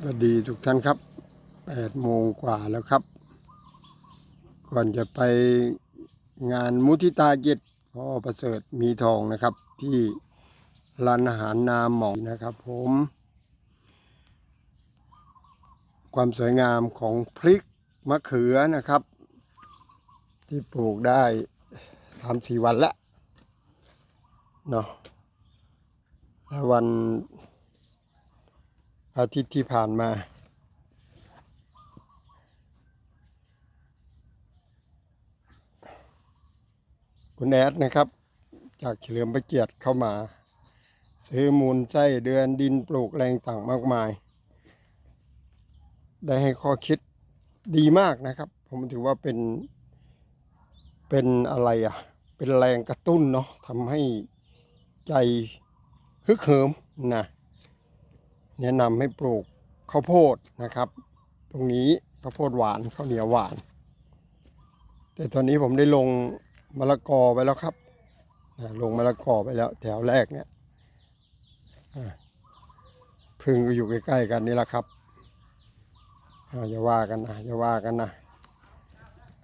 สวัสดีทุกท่านครับ8โมงกว่าแล้วครับ ก่อนจะไปงานมุทิตาเจ็ดพ่อประเสริฐมีทองนะครับ ที่ร้านอาหารนามหมองนะครับผม ความสวยงามของพริกมะเขือนะครับ ที่ปลูกได้สามสี่วันแล้วเนาะแล้ววัน อาทิตย์ที่ผ่านมาคุณแอดนะครับ จากเฉลิมพระเกียรติเข้ามา ซื้อมูลไส้เดือนดินปลูกแรงต่างมากมาย ได้ให้ข้อคิดดีมากนะครับ ผมถือว่าเป็นเป็นอะไรอะ เป็นแรงกระตุ้นเนาะทำให้ใจฮึกเหิมนะ แนะนำให้ปลูกข้าวโพดนะครับ ตรงนี้ข้าวโพดหวานข้าวเหนียวหวาน แต่ตอนนี้ผมได้ลงมะละกอไปแล้วครับลงมะละกอไปแล้วแถวแรกเนี่ยพึ่งก็อยู่ใกล้ๆกันนี่แหละครับอ่าอย่าว่ากันนะอย่าว่ากันนะ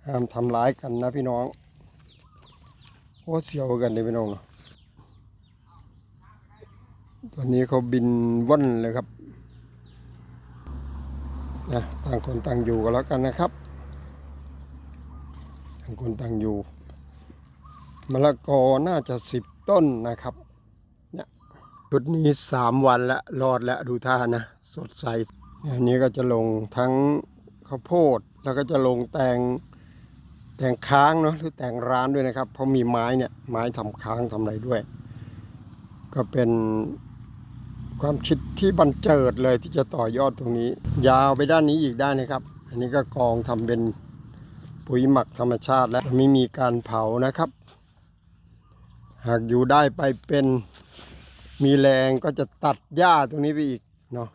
ห้ามทำร้ายกันนะพี่น้องโอ้เสียวกันเลยพี่น้องเนาะ ตอนนี้เขาบินว่อนเลยครับนะต่างคนต่างอยู่กันแล้วกันนะครับต่างคนต่างอยู่มะละกอน่าจะสิบต้นนะครับเนี่ยชุดนี้สามวันละรอดแล้วดูท่านะ สดใสอันนี้ก็จะลงทั้งข้าวโพดแล้วก็จะลงแตงแตงค้างเนาะหรือแตงร้านด้วยนะครับ เพราะมีไม้เนี่ยไม้ทำค้างทำอะไรด้วย ก็เป็น ความคิดที่บันเจิดเลยที่จะต่อยอดตรงนี้ ยาวไปด้านนี้อีกได้นะครับ อันนี้ก็กองทำเป็นปุ๋ยหมักธรรมชาติและไม่มีการเผานะครับ หากอยู่ได้ไปเป็นมีแรงก็จะตัดหญ้าตรงนี้ไปอีกเนาะ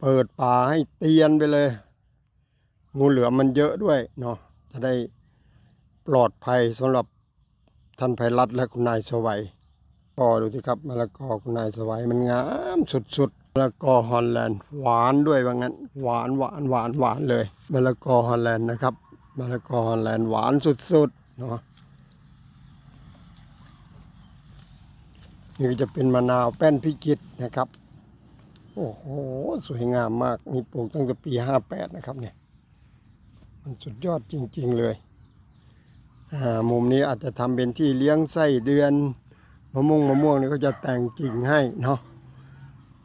เปิดป่าให้เตียนไปเลย งูเหลือมมันเยอะด้วยเนาะจะได้ปลอดภัยสำหรับท่านไพรัตน์และคุณนายสวัย กอดูสิครับมะละกอคุณนายสวัยมันงามสุดๆมะละกอฮอลแลนด์หวานด้วยว่างั้นหวานหวานหวานหวานเลยมะละกอฮอลแลนด์นะครับมะละกอฮอลแลนด์หวานสุดๆเนาะนี่จะเป็นมะนาวแป้นพิจิตนะครับ โอ้โห สวยงามมากนี่ปลูกตั้งแต่ปีห้าแปดนะครับเนี่ยมันสุดยอดจริง ๆเลยมุมนี้อาจจะทำเป็นที่เลี้ยงไส้เดือน มะม่วงมะม่วงนี่ก็จะแต่งกิ่งให้เนาะ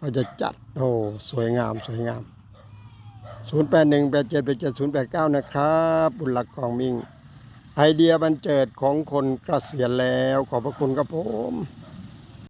ก็จะจัดโอ้สวยงามสวยงาม 0 8 1 8 7 8 7 0 8 9 นะครับ บุญหลักกองมิ่ง ไอเดียบันเจิดของคนเกษียณแล้ว ขอบพระคุณครับผม